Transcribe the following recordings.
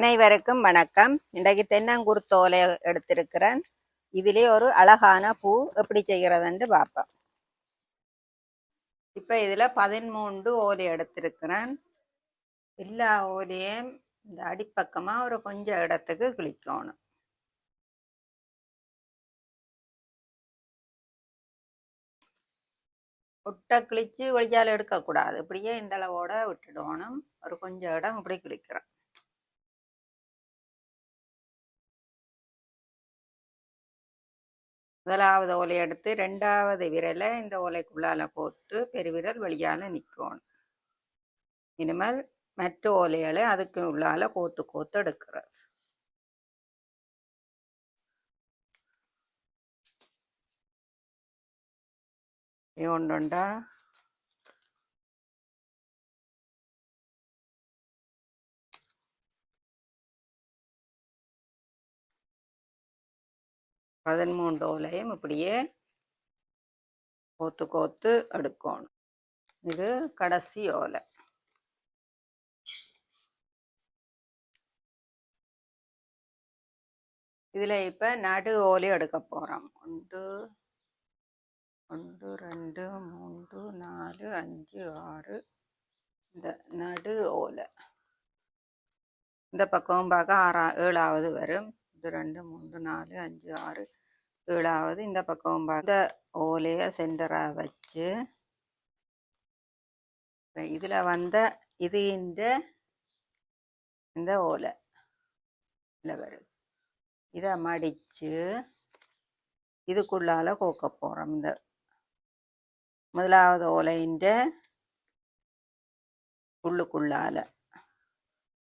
அனைவருக்கும் வணக்கம். இன்றைக்கு தென்னங்குருத்தோலை எடுத்திருக்கிறேன். இதிலே ஒரு அழகான பூ எப்படி செய்கிறதுன்னு பார்ப்போம். இப்போ இதில் பதிமூன்று ஓலை எடுத்திருக்கிறேன். எல்லா ஓலையும் இந்த அடிப்பக்கமாக ஒரு கொஞ்சம் இடத்துக்கு கிளிக்கணும் ஒட்டை கிழிச்சு வழியால் எடுக்கக்கூடாது. இப்படியே இந்த அளவோட விட்டுடணும். ஒரு கொஞ்சம் இடம் இப்படி கிழிக்கிறேன். முதலாவது ஓலை எடுத்து ரெண்டாவது விரலை இந்த ஓலைக்குள்ளால கோத்து பெருவிரல் வெளியால நிற்கணும் இனிமேல் மற்ற ஓலைகளை அதுக்கு உள்ளால கோத்து கோத்து எடுக்கிறது. ஒன்றுண்டா பதிமூன்று ஓலையும் இப்படியே கோத்து கோத்து எடுக்கணும் இது கடைசி ஓலை. இதுல இப்ப நடு ஓலை எடுக்க போறோம். ஒன்று ஒன்று ரெண்டு மூன்று நாலு அஞ்சு ஆறு. இந்த நடு ஓலை. இந்த பக்கம் பார்க்க ஆறா ஏழாவது வரும். ஒன்று ரெண்டு மூன்று நாலு அஞ்சு ஆறு. ஏழாவது இந்த பக்கம் இந்த ஓலையை சென்டராக வச்சு இதில் இதுல வந்த இது இந்த ஓலை. இல்லை வருது இதை மடிச்சு இதுக்குள்ளால கோக்க போறோம். இந்த முதலாவது ஓலைன்ற உள்ளுக்குள்ளால.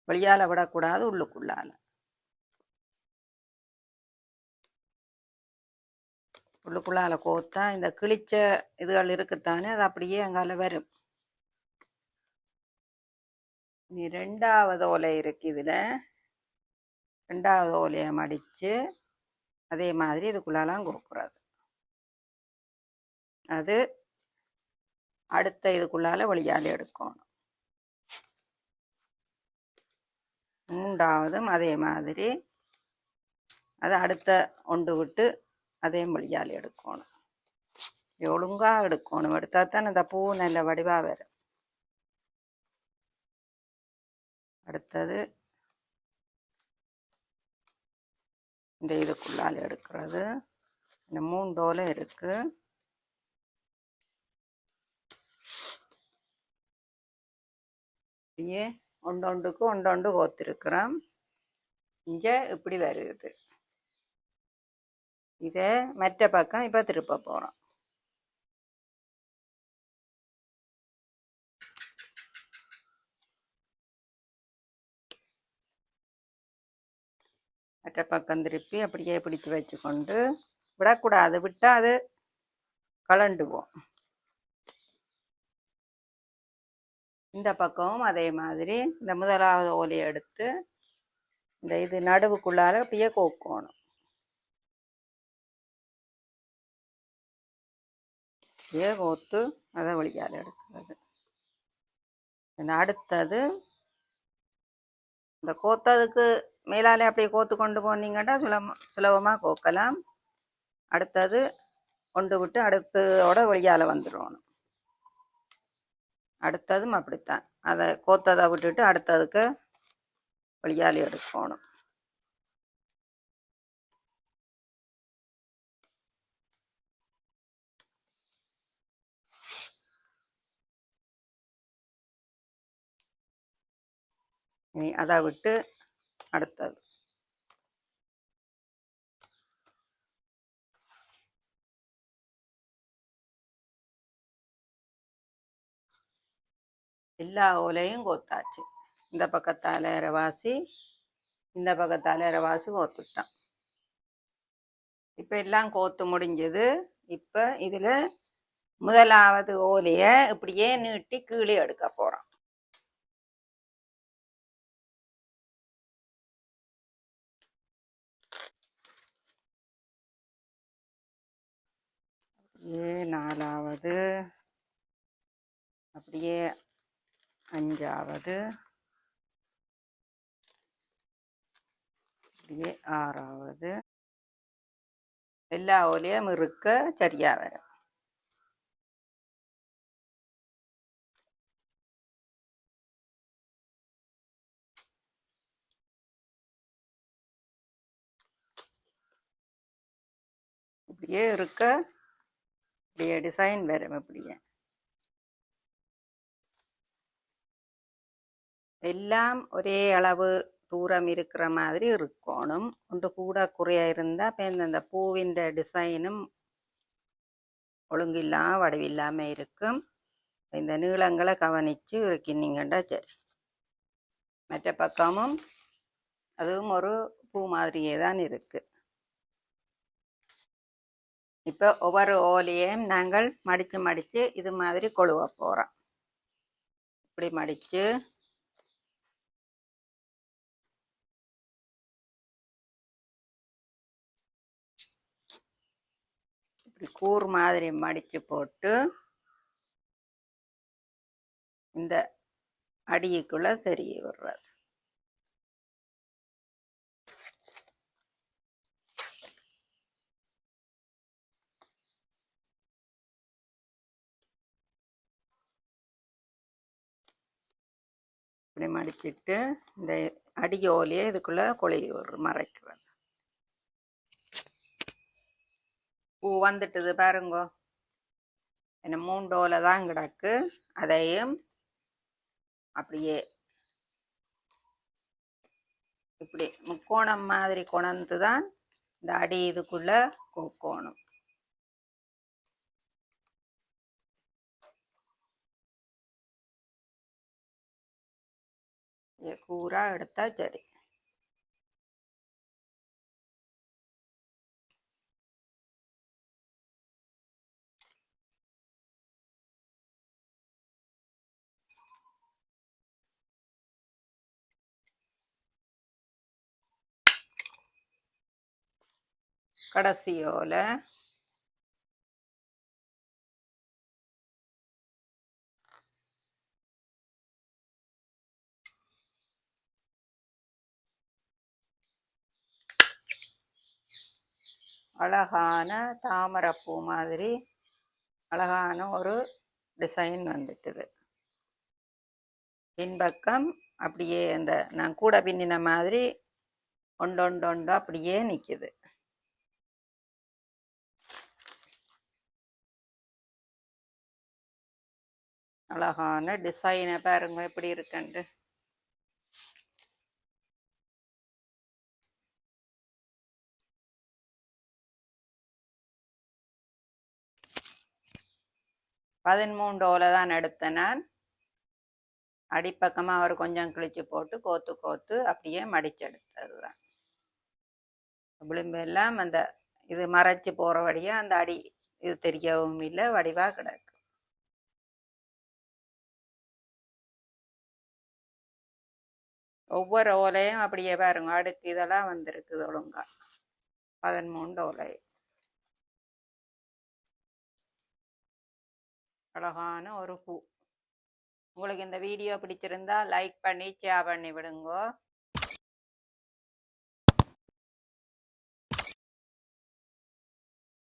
வெளியால விடக்கூடாது உள்ளுக்குள்ளால. உள்ளுக்குள்ளால் கோத்தா இந்த கிழிச்ச இதுகள் இருக்குத்தானே அது அப்படியே அங்கால வரும். இனி ரெண்டாவது ஓலை இருக்கு இதில். ரெண்டாவது ஓலையை மடித்து அதே மாதிரி இதுக்குள்ளாலாம் கோக்குறது அது அடுத்த இதுக்குள்ளால வழியால் எடுக்கணும். மூன்றாவதும் அதே மாதிரி. அது அடுத்த ஒன்று விட்டு அதே மொழியால் எடுக்கணும். ஒழுங்கா எடுக்கணும். எடுத்தா தான் அந்த பூ நல்ல வடிவா வரும். அடுத்தது இந்த இதுக்குள்ளால் எடுக்கிறது. இந்த மூணு தோலை இருக்கு. அப்படியே ஒண்டொண்டுக்கு ஒண்டொண்டு கோத்திருக்கிறோம். இங்கே இப்படி வருது. இதை மற்ற பக்கம் இப்போ திருப்ப போகிறோம் மற்ற பக்கம் திருப்பி அப்படியே பிடிச்சு வச்சுக்கொண்டு விடக்கூடாது. விட்டால் அது கலண்டுவோம். இந்த பக்கமும் அதே மாதிரி இந்த முதலாவது ஓலையை எடுத்து இந்த இது நடுவுக்குள்ளார அப்படியே கோக்கணும். அப்படியே கோத்து அதை வழியால் எடுக்கிறது. அடுத்தது இந்த கோத்ததுக்கு மேலாலே அப்படியே கோத்து கொண்டு போனீங்கன்னா சுலப சுலபமாக கோக்கலாம் அடுத்தது கொண்டு விட்டு அடுத்ததோட வெளியால் வந்துடணும் அடுத்ததும் அப்படித்தான். அதை கோத்ததை விட்டுட்டு அடுத்ததுக்கு வெளியால் எடுக்கணும். இனி அதை விட்டு அடுத்தது. எல்லா ஓலையும் கோத்தாச்சு. இந்த பக்கத்தால இரவாசி இந்த பக்கத்தால இரவாசி கோத்துட்டான். இப்போ எல்லாம் கோத்து முடிஞ்சது. இப்போ இதில் முதலாவது ஓலையை இப்படியே நீட்டி கீழே எடுக்க போகிறோம் அப்படியே நாலாவது அப்படியே அஞ்சாவது அப்படியே ஆறாவது. எல்லா ஓலையும் இருக்க சரியா வரும். இப்படியே இருக்க. இப்படியே டிசைன் வரும் இப்படியே எல்லாம் ஒரே அளவு தூரம் இருக்கிற மாதிரி இருக்கணும். ஒன்று கூட குறைய இருந்தால் இப்போ இந்த பூவின் டிசைனும் ஒழுங்கில்லாம வடிவில்லாமல் இருக்கும். இந்த நீளங்களை கவனித்து இருக்கினீங்கன்னா சரி. மற்ற பக்கமும் அதுவும் ஒரு பூ மாதிரியே தான் இருக்குது இப்போ ஒவ்வொரு ஓலையையும் நாங்கள் மடித்து மடித்து இது மாதிரி கொழுவ போகிறோம் இப்படி மடித்து இப்படி கூறு மாதிரி மடித்து போட்டு இந்த அடிக்குள்ளே சரி விடுறது. இப்படி மடிச்சிட்டு இந்த அடி ஓலையை இதுக்குள்ள கொழி விடுற மறைக்கிறது. பூ வந்துட்டுது பாருங்கோ. என்ன மூண்டு ஓலை தான் கிடக்கு. அதையும் அப்படியே இப்படி முக்கோணம் மாதிரி கொணந்து தான் இந்த அடி இதுக்குள்ள கோக்கோணும் கூரா எடுத்தா சரி கடைசி அழகான தாமரைப்பூ மாதிரி அழகான ஒரு டிசைன் வந்துட்டுது. பின்பக்கம் அப்படியே அந்த நான் கூட பின்னின மாதிரி ஒண்டொண்டொண்டோ அப்படியே நிற்குது அழகான டிசைனை பாருங்க எப்படி இருக்குன்ட்டு. பதிமூன்று ஓலை தான் எடுத்தேன் நான் அடிப்பக்கமாக அவர் கொஞ்சம் கிழிச்சு போட்டு கோத்து கோத்து அப்படியே மடிச்செடுத்தது தான் விளிம்பு எல்லாம் அந்த இது மறைச்சு போகிற வழியாக அந்த அடி இது தெரியவும் இல்லை வடிவாக கிடக்கு. ஒவ்வொரு ஓலையும் அப்படியே பாருங்க அடுக்கு இதெல்லாம் வந்திருக்குது ஒழுங்கா. பதிமூன்று ஓலை அழகான ஒரு பூ. உங்களுக்கு இந்த வீடியோ பிடிச்சிருந்தா லைக் பண்ணி ஷேர் பண்ணி விடுங்கோ.